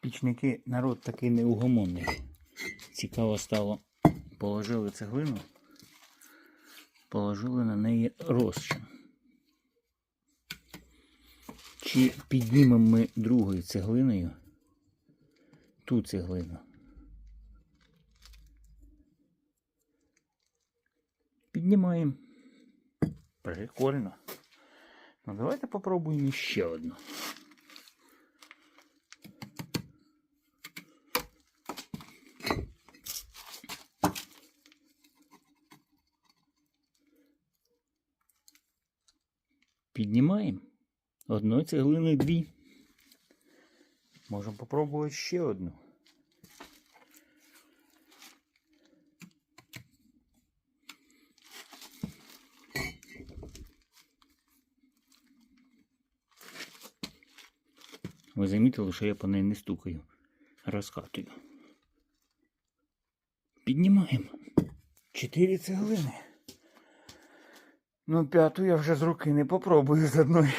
Пічники народ такий неугомонний. Цікаво стало. Положили цеглину, положили на неї розчин. Чи піднімемо ми другою цеглиною ту цеглину? Піднімаємо. Прикольно. Ну давайте попробуємо ще одну. Піднімаємо. Одної цеглини дві. Можемо попробувати ще одну. Ви замітили, що я по неї не стукаю, розкатую. Піднімаємо. Чотири цеглини. Ну, п'яту я вже з руки не попробую з одної.